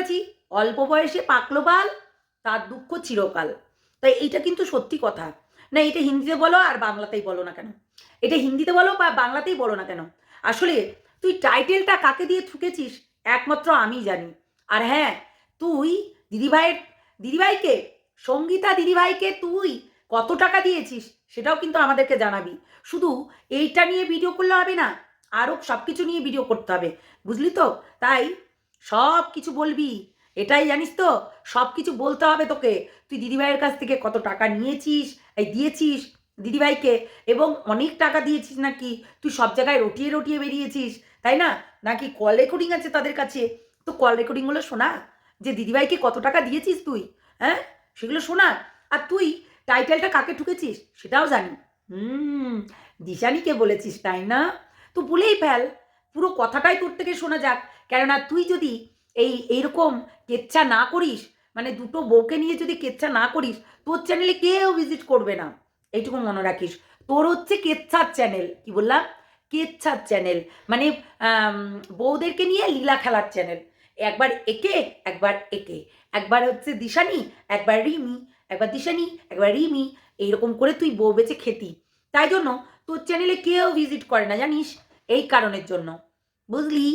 বলেছি, অল্প বয়সে পাকলো বাল, তার দুঃখ চিরকাল। তাই এইটা কিন্তু সত্যি কথা। না, এটা হিন্দিতে বলো আর বাংলাতেই বলো না কেন? এটা হিন্দিতে বলো বা বাংলাতেই বলো না কেন? আসলে তুই টাইটেলটা কাকে দিয়ে ঠুকেছিস, একমাত্র আমি জানি। আর হ্যাঁ তুই দিদিভাইয়ের, দিদিভাইকে, সঙ্গীতা দিদিভাইকে তুই কত টাকা দিয়েছিস, সেটাও কিন্তু আমাদেরকে জানাবি। শুধু এইটা নিয়ে ভিডিও করলে হবে না আরও সব কিছু নিয়ে ভিডিও করতে হবে। বুঝলি তো? তাই সব কিছু বলবি। এটাই জানিস তো, সব কিছু বলতে হবে তোকে। তুই দিদিভাইয়ের কাছ থেকে কত টাকা নিয়েছিস, এই দিয়েছিস দিদিভাইকে, এবং অনেক টাকা দিয়েছিস নাকি? তুই সব জায়গায় রটিয়ে রটিয়ে বেরিয়েছিস, তাই না? নাকি কল রেকর্ডিং আছে তাদের কাছে? তো কল রেকর্ডিংগুলো শোনা, যে দিদিভাইকে কত টাকা দিয়েছিস তুই হ্যাঁ? সেগুলো শোনা। আর তুই টাইটেলটা কাকে ঠুকেছিস সেটাও জানি। হুম, দিশানিকে বলেছিস, তাই না? তো বলেই ফেল, পুরো কথাটাই তোর থেকে শোনা যাক। কেননা তুই যদি এই, এইরকম কেচ্ছা না করিস মানে দুটো বউকে নিয়ে যদি কেচ্ছা না করিস, তোর চ্যানেলে কেউ ভিজিট করবে না। এইটুকু মনে রাখিস। তোর হচ্ছে কেচ্ছার চ্যানেল কি বললাম? কেচ্ছার চ্যানেল মানে বউদেরকে নিয়ে লীলা খেলার চ্যানেল একবার একে একবার একে। একবার হচ্ছে দিশানি, একবার রিমি, একবার দিশানি, একবার রিমি, এইরকম করে তুই বউ বেচে খেতি। তাই জন্য তোর চ্যানেলে কেউ ভিজিট করে না, জানিস? এই কারণের জন্য। বুঝলি?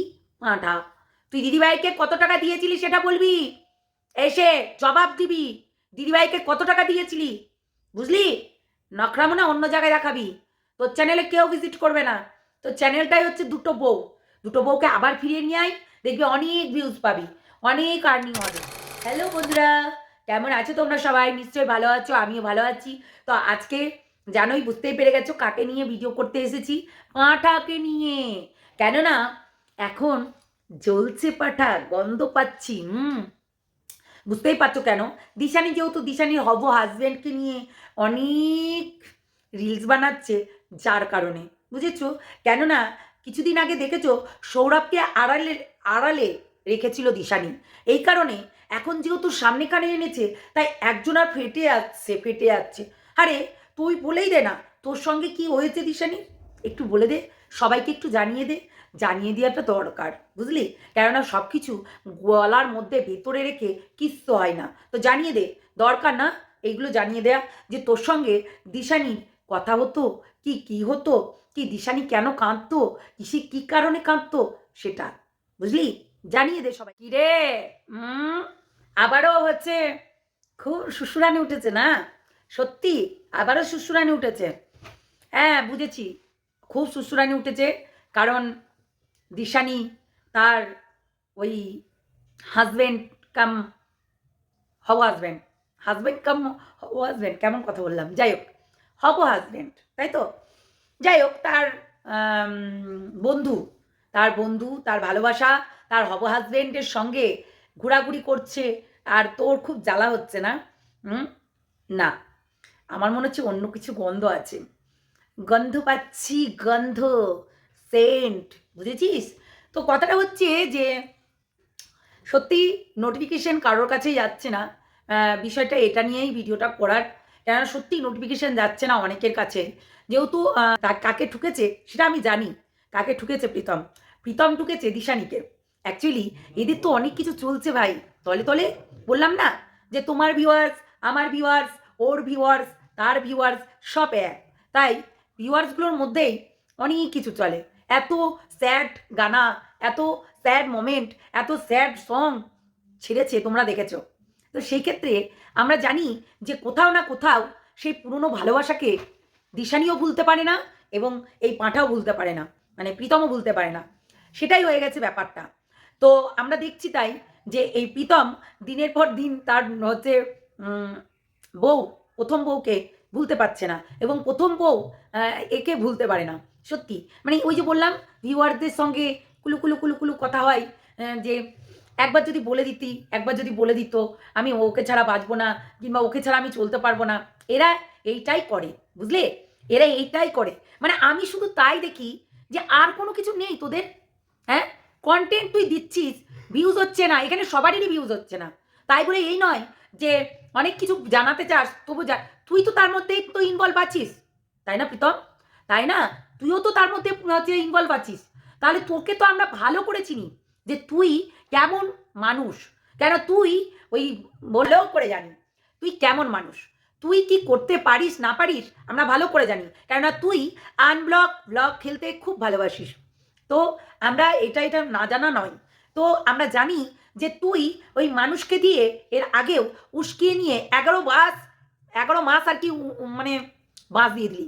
পাঁঠা তুই দিদিভাইকে কত টাকা দিয়েছিলি সেটা বলবি? এসে জবাব দিবি। দিদিভাইকে কত টাকা দিয়েছিলি? বুঝলি? নখরামো না অন্য জায়গায় দেখাবি। তোর চ্যানেলে কেউ ভিজিট করবে না। তোর চ্যানেলটাই হচ্ছে দুটো বউ। দুটো বউকে আবার ফিরিয়ে নিয়ে আয়, দেখবি অনেক ভিউজ পাবি, অনেক আর্নিং হবে। হ্যালো বন্ধুরা, কেমন আছো তোমরা সবাই? নিশ্চয়ই ভালো আছো, আমিও ভালো আছি। তো আজকে জানোই বুঝতেই পেরে গেছো কাকে নিয়ে ভিডিও করতে এসেছি পাঁঠাকে নিয়ে। কেননা এখন জ্বলছে পাঠা গন্ধ পাচ্ছি, হুম। বুঝতেই পারছ কেন? দিশানি যেহেতু, দিশানি হব হাজব্যান্ডকে নিয়ে অনেক রিলস বানাচ্ছে, যার কারণে, বুঝেছ? কেননা, কিছুদিন আগে দেখেছ, সৌরভকে আড়ালে আড়ালে রেখেছিল দিশানি। এই কারণে, এখন যেহেতু সামনে কানে এনেছে, তাই একজন আর ফেটে যাচ্ছে ফেটে যাচ্ছে আরে, তুই বলেই দে না, তোর সঙ্গে কি হয়েছে দিশানি? একটু বলে দে। সবাইকে একটু জানিয়ে দে, জানিয়ে দেওয়াটা দরকার, বুঝলি? কেননা সব কিছু গলার মধ্যে ভেতরে রেখে কিচ্ছু হয় না। তো জানিয়ে দে, দরকার না এইগুলো জানিয়ে দেয়া, যে তোর সঙ্গে দিশানির কথা হতো, কি কি হতো, কি দিশানি কেন কাঁদতো, কিসে কি কারণে কাঁদতো, সেটা, বুঝলি? জানিয়ে দে সবাই। কি রে? আবারও হচ্ছে, খুব শ্বশুরানি উঠেছে না? সত্যি, আবারও শ্বশুরানি উঠেছে। হ্যাঁ বুঝেছি। খুব শ্বশুরানি উঠেছে, কারণ দিশানি তার ওই হাজব্যান্ড কাম হব হাজব্যান্ড হাজব্যান্ড কাম হব হাজব্যান্ড কেমন কথা বললাম? যাই হোক, হব হাজব্যান্ড তাই তো? যাই হোক, তার বন্ধু তার বন্ধু, তার ভালোবাসা, তার হব হাজব্যান্ডের সঙ্গে ঘোরাঘুরি করছে, আর তোর খুব জ্বালা হচ্ছে না? না, আমার মনে হচ্ছে অন্য কিছু গন্ধ আছে। গন্ধ পাচ্ছি গন্ধ, সেন্ট, বুঝেছিস? তো কথাটা হচ্ছে যে, সত্যি নোটিফিকেশন কারোর কাছেই যাচ্ছে না। বিষয়টা এটা নিয়েই ভিডিওটা করার। কেননা সত্যি নোটিফিকেশন যাচ্ছে না অনেকের কাছে। যেহেতু কাকে ঠুকেছে সেটা আমি জানি। কাকে ঠুকেছে প্রীতম? প্রীতম ঠুকেছে দিশানিকে। অ্যাকচুয়ালি এদের তো অনেক কিছু চলছে ভাই। তলে তলে বললাম না যে তোমার ভিউয়ার্স আমার ভিউয়ার্স ওর ভিউয়ার্স তার ভিউয়ার্স সব এক। তাই ভিউয়ার্সগুলোর মধ্যেই অনেক কিছু চলে। এত স্যাড গানা, এত স্যাড মোমেন্ট এত স্যাড সং ছেড়েছে, তোমরা দেখেছ। তো সেই ক্ষেত্রে আমরা জানি যে কোথাও না কোথাও সেই পুরনো ভালোবাসাকে দিশানিও ভুলতে পারে না এবং এই পাঁঠাও ভুলতে পারে না মানে প্রীতমও ভুলতে পারে না। সেটাই হয়ে গেছে ব্যাপারটা। তো আমরা দেখছি তাই যে এই প্রীতম দিনের পর দিন তার হচ্ছে বউ, প্রথম বউকে ভুলতে পারছে না এবং প্রথম বউ একে ভুলতে পারে না। সত্যি। মানে ওই যে বললাম ভিউয়ারদের সঙ্গে কুলু কুলু কুলু কুলু কথা হয় যে একবার যদি বলে দিতি, একবার যদি বলে দিত, আমি ওকে ছাড়া বাঁচবো না কিংবা ওকে ছাড়া আমি চলতে পারব না, এরা এইটাই করে, বুঝলে? এরা এইটাই করে। মানে আমি শুধু তাই দেখি যে আর কোনো কিছু নেই তোদের হ্যাঁ? কন্টেন্ট তুই দিচ্ছিস ভিউজ হচ্ছে না, এখানে সবারই ভিউজ হচ্ছে না। তাই বলে এই নয় যে অনেক কিছু জানাতে চাস, তবু যা, তুই তো তার মধ্যে তো ইনভলভ আছিস, তাই না প্রীতম? তাই না? তুইও তো তার মধ্যে ইনভলভ আছিস। তাহলে তোকে তো আমরা ভালো করে চিনি যে তুই কেমন মানুষ। কেন তুই ওই বললেও করে জানি, তুই কেমন মানুষ। তুই কি করতে পারিস, না পারিস, আমরা ভালো করে জানি। কেননা তুই আনব্লক ব্লক খেলতে খুব ভালোবাসিস। তো আমরা এটা এটা না জানা নয়। তো আমরা জানি যে তুই ওই মানুষকে দিয়ে এর আগেও উস্কিয়ে নিয়ে এগারো মাস এগারো মাস আর কি মানে বাস দিয়ে দিলি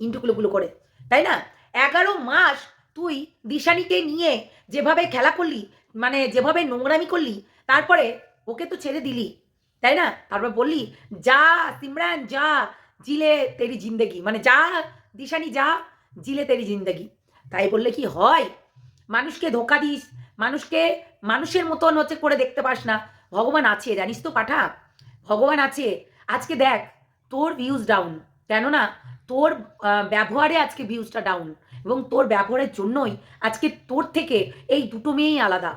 ইন্টুকুলোগুলো করে, তাই না? এগারো মাস তুই দিশানিকে নিয়ে যেভাবে খেলা করলি মানে যেভাবে নোংরামি করলি, তারপরে ওকে তো ছেড়ে দিলি, তাই না? তারপর বললি, যা সিমরান, যা জিলে তেরি জিন্দেগি। মানে যা দিশানি, যা জিলে তেরি জিন্দেগি। তাই বললে কি হয়? মানুষকে ধোকা দিস মানুষকে, মানুষের মতন হচ্ছে করে দেখতে পাস না। ভগবান আছে, জানিস তো পাঠা? ভগবান আছে। আজকে দেখ, তোর ভিউজ ডাউন কেননা, তোর ব্যবহারে আজকে ভিউজটা ডাউন এবং তোর ব্যবহারের জন্যই আজকে তোর থেকে এই দুটো মেয়েই আলাদা।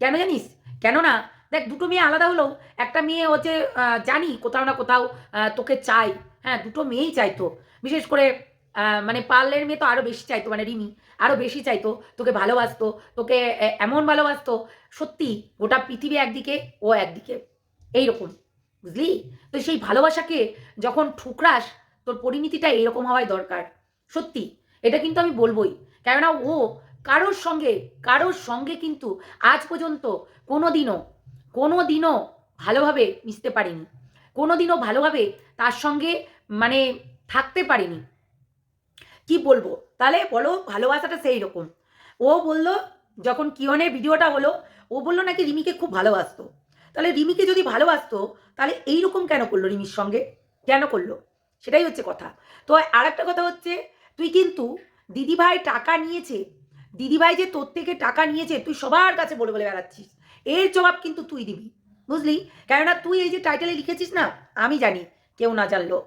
কেন জানিস? কেননা, দেখ, দুটো মেয়ে আলাদা হলেও একটা মেয়ে হচ্ছে জানি কোথাও না কোথাও তোকে চাই। হ্যাঁ দুটো মেয়েই চাইতো বিশেষ করে মানে পার্লের মেয়ে তো আরও বেশি চাইতো মানে রিমি আরও বেশি চাইতো, তোকে ভালোবাসতো, তোকে এমন ভালোবাসতো, সত্যি গোটা পৃথিবী একদিকে, ও একদিকে, এইরকম, বুঝলি? তো সেই ভালোবাসাকে যখন ঠুকরাস, তোর পরিণতিটা এরকম হওয়াই দরকার, সত্যি, এটা কিন্তু আমি বলবোই, কেননা ও কারোর সঙ্গে কারোর সঙ্গে কিন্তু আজ পর্যন্ত কোনো দিনও কোনো দিনও ভালোভাবে মিশতে পারিনি কোনো দিনও ভালোভাবে তার সঙ্গে মানে থাকতে পারিনি কি বলব? তাহলে বলো, ভালোবাসাটা সেই রকম ও বলল, যখন কিয়নের ভিডিওটা হলো, ও বলল নাকি রিমিকে খুব ভালোবাসতো। তাহলে রিমিকে যদি ভালোবাসতো, তাহলে এইরকম কেন করল রিমির সঙ্গে? কেন করল? সেটাই হচ্ছে কথা। তো আর একটা কথা হচ্ছে, তুই কিন্তু দিদিভাই টাকা নিয়েছে, দিদিভাই যে তোর থেকে টাকা নিয়েছে, তুই সবার কাছে বলে বলে বেড়াচ্ছিস। এর জবাব কিন্তু তুই দিবি। বুঝলি? কেননা তুই এই যে টাইটেলে লিখেছিস না, আমি জানি, কেউ না জানলো।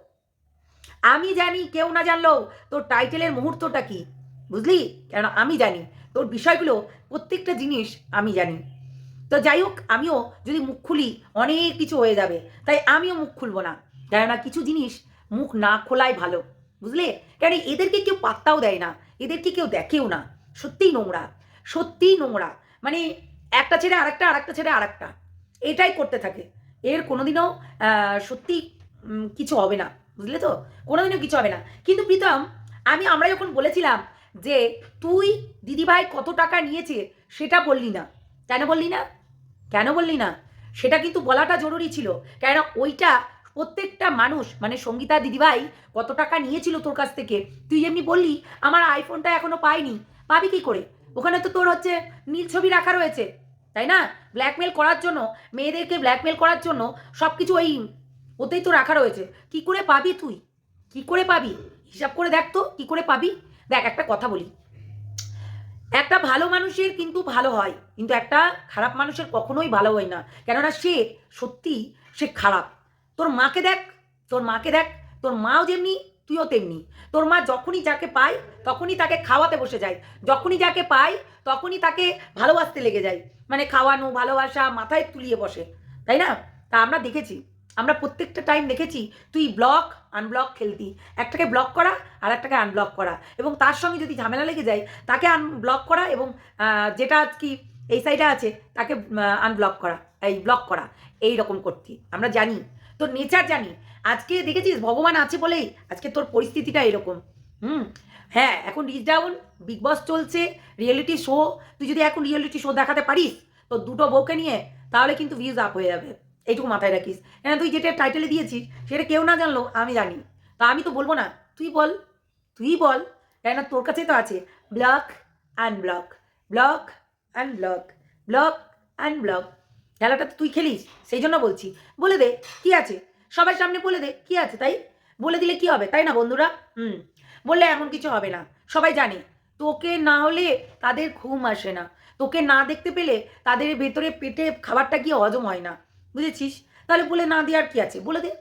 আমি জানি, কেউ না জানলো তোর টাইটেলের মুহূর্তটা কি? বুঝলি? কেন আমি জানি। তোর বিষয়গুলো, প্রত্যেকটা জিনিস আমি জানি। তো যাই হোক, আমিও যদি মুখ খুলি, অনেক কিছু হয়ে যাবে। তাই আমিও মুখ খুলবো না। কেননা কিছু জিনিস মুখ না খোলাই ভালো। বুঝলে? কেন এদেরকে কেউ পাত্তাও দেয় না। এদেরকে কেউ দেখেও না। সত্যিই নোংরা। সত্যিই নোংরা। মানে একটা ছেড়ে আরেকটা আরেকটা ছেড়ে আরেকটা। এটাই করতে থাকে। এর কোনোদিনও সত্যি কিছু হবে না। বুঝলে তো? কোনোদিনও কিছু হবে না। কিন্তু প্রীতম, আমি আমরা যখন বলেছিলাম যে তুই দিদিভাই কত টাকা নিয়েছে, সেটা বললি না। কেন বললি না? কেন বললি না? সেটা কিন্তু বলাটা জরুরি ছিল। কেন ওইটা প্রত্যেকটা মানুষ মানে সঙ্গীতা দিদিভাই কত টাকা নিয়েছিল তোর কাছ থেকে, তুই যেমনি বললি, আমার আইফোনটা এখনও পাইনি। পাবি কি করে? ওখানে তো তোর হচ্ছে নীল ছবি রাখা রয়েছে, তাই না? ব্ল্যাকমেল করার জন্য, মেয়েদেরকে ব্ল্যাকমেল করার জন্য সব কিছু ওই ওতেই তো রাখা রয়েছে। কি করে পাবি তুই? কি করে পাবি? হিসাব করে দেখ তো, কি করে পাবি? দেখ, একটা কথা বলি। একটা ভালো মানুষের কিন্তু ভালো হয়, কিন্তু একটা খারাপ মানুষের কখনোই ভালো হয় না। কেননা সে সত্যি সে খারাপ। তোর মাকে দেখ, তোর মাকে দেখ, তোর মাও যেমনি, তুইও তেমনি। তোর মা যখনই যাকে পায়, তখনই তাকে খাওয়াতে বসে যায়। যখনই যাকে পায়, তখনই তাকে ভালোবাসতে লেগে যায়। মানে খাওয়ানো, ভালোবাসা মাথায় তুলিয়ে বসে। তাই না? তা আমরা দেখেছি। আমরা প্রত্যেকটা টাইম দেখেছি, তুই ব্লক আনব্লক খেলতি। একটাকে ব্লক করা আর একটাকে আনব্লক করা। এবং তার সঙ্গে যদি ঝামেলা লেগে যায়, তাকে আনব্লক করা এবং যেটা কি এই সাইডে আছে, তাকে আনব্লক করা, এই ব্লক করা, এই রকম করতি। আমরা জানি। তোর নেচার জানি। আজকে দেখেছিস ভগবান আছে বলেই আজকে তোর পরিস্থিতিটা এরকম। হুম? হ্যাঁ এখন রিচ ডাউন বিগ বস চলছে রিয়েলিটি শো তুই যদি এখন রিয়েলিটি শো দেখাতে পারিস তো দুটো বউকে নিয়ে, তাহলে কিন্তু ভিউজ আপ হয়ে যাবে। এইটুকু মাথায় রাখিস। কেন তুই যেটা টাইটেলে দিয়েছিস, সেটা কেউ না জানলো, আমি জানি। তা আমি তো বলব না। তুই বল তুই বল। কেন তোর কাছেই তো আছে। Block and block block and block block and block খেলাটা তো তুই খেলিস, সেই জন্য বলছি। বলে দে, কি আছে? সবার সামনে বলে দে, কি আছে তাই? বলে দিলে কি হবে, তাই না বন্ধুরা? হুম। বললে এমন কিছু হবে না। সবাই জানে, তোকে না হলে তাদের ঘুম আসে না। তোকে না দেখতে পেলে তাদের ভেতরে পেটে খাবারটা গিয়ে হজম হয় না। বুঝেছিস? তাহলে বলে না দেওয়ার কি আছে? বলে দে।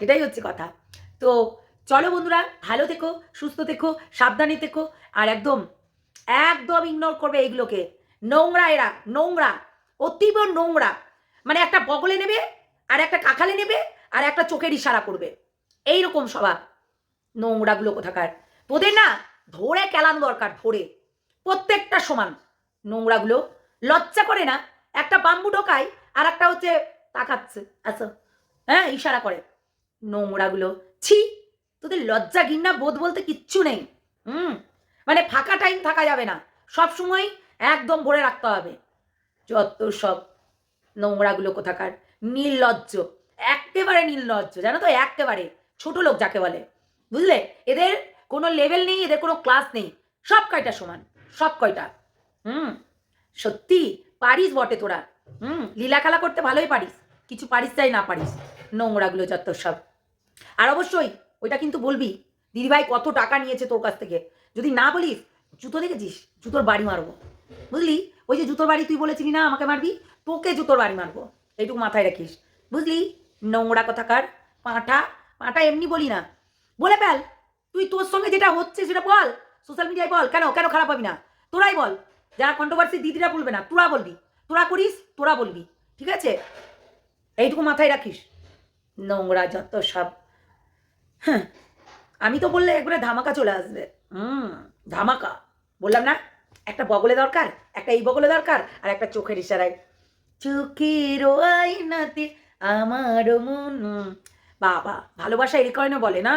এটাই হচ্ছে কথা। তো চলো বন্ধুরা, ভালো থেকো, সুস্থ থেকো, সাবধানে থেকো, আর একদম একদম ইগনোর করবে এইগুলোকে। নোংরা এরা, নোংরা, অতীব নোংরা। মানে একটা বগলে নেবে, আর একটা কাকালে নেবে, আর একটা চোখের ইশারা করবে। এই রকম স্বভাব। নোংরাগুলো কোথাকার? তোদের না ধরে কেলানো দরকার, ধরে। প্রত্যেকটা সমান। নোংরাগুলো লজ্জা করে না? একটা বাম্বু ঢোকায় আর একটা হচ্ছে তাকাচ্ছে। আচ্ছা হ্যাঁ ইশারা করে। নোংরাগুলো। ছি, তোদের লজ্জা ঘিন্না বোধ বলতে কিচ্ছু নেই। হুম মানে ফাঁকা টাইম থাকা যাবে না। সব সময় একদম ভরে রাখতে হবে। যত সব নোংরাগুলো কোথাকার, নির্লজ্জ, একেবারে নির্লজ্জ, জানো তো? একেবারে। ছোট লোক যাকে বলে। বুঝলে? এদের কোনো লেভেল নেই, এদের কোনো ক্লাস নেই। সব কয়টা সমান? সব কয়টা? হুম, সত্যি? পারিস বটে তোরা। হুম লীলা খেলা করতে ভালোই পারিস, কিছু পারিস চাই না পারিস, নোংরাগুলো যত সব। আর অবশ্যই ওইটা কিন্তু বলবি, দিদিভাই কত টাকা নিয়েছে তোর কাছ থেকে। যদি না বলিস, জুতো দেখেছিস? জুতোর বাড়ি মারবো। বুঝলি? ওই যে জুতোর বাড়ি তুই বলেছিলি না আমাকে মারবি? তোকে জুতোর বাড়ি মারবো। এইটুকু মাথায় রাখিস। বুঝলি? নোংরা কথাকার পাঁঠা? পাঁঠা এমনি বলি না। বলে ফেল, তুই তোর সঙ্গে যেটা হচ্ছে সেটা বল। সোশ্যাল মিডিয়ায় বল। কেন? কেন খারাপ হবি না? তোরাই বল। যারা কন্ট্রোভার্সি দিদিরা বলবে না। তোরা বলবি। তোরা করিস, তোরা বলবি, ঠিক আছে? এইটুকু মাথায় রাখিস। নোংরা যত সব। হ্যাঁ আমি তো বললে একবারে ধামাকা চলে আসবে। হুম, ধামাকা। বললাম না, একটা বগলে দরকার, একটা এই বগলে দরকার, আর একটা চোখের ইশারায়। চোখের আয়নাতে আমার মন। বাবা, ভালোবাসা এই কারণে বলে না?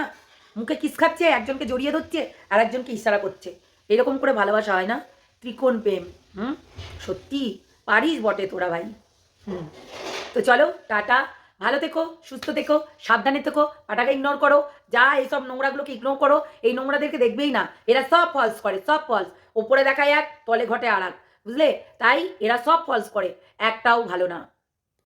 মুখে কিস খাচ্ছে, একজনকে জড়িয়ে ধরছে আর একজনকে ইশারা করছে। এরকম করে ভালোবাসা হয় না? ত্রিকোণ প্রেম। হুম, সত্যি? পারিস বটে তোরা ভাই। হুম। তো চলো, টাটা। ভালো থেকো, সুস্থ থেকো, সাবধানে থেকো, পাটাকে ইগনোর করো। যা এইসব নোংরাগুলোকে ইগনোর করো, এই নোংরাদেরকে দেখবেই না। এরা সব ফলস করে, সব ফলস ওপরে দেখায় এক, তলে ঘটে আর বুঝলে? তাই এরা সব ফলস করে। একটাও ভালো না।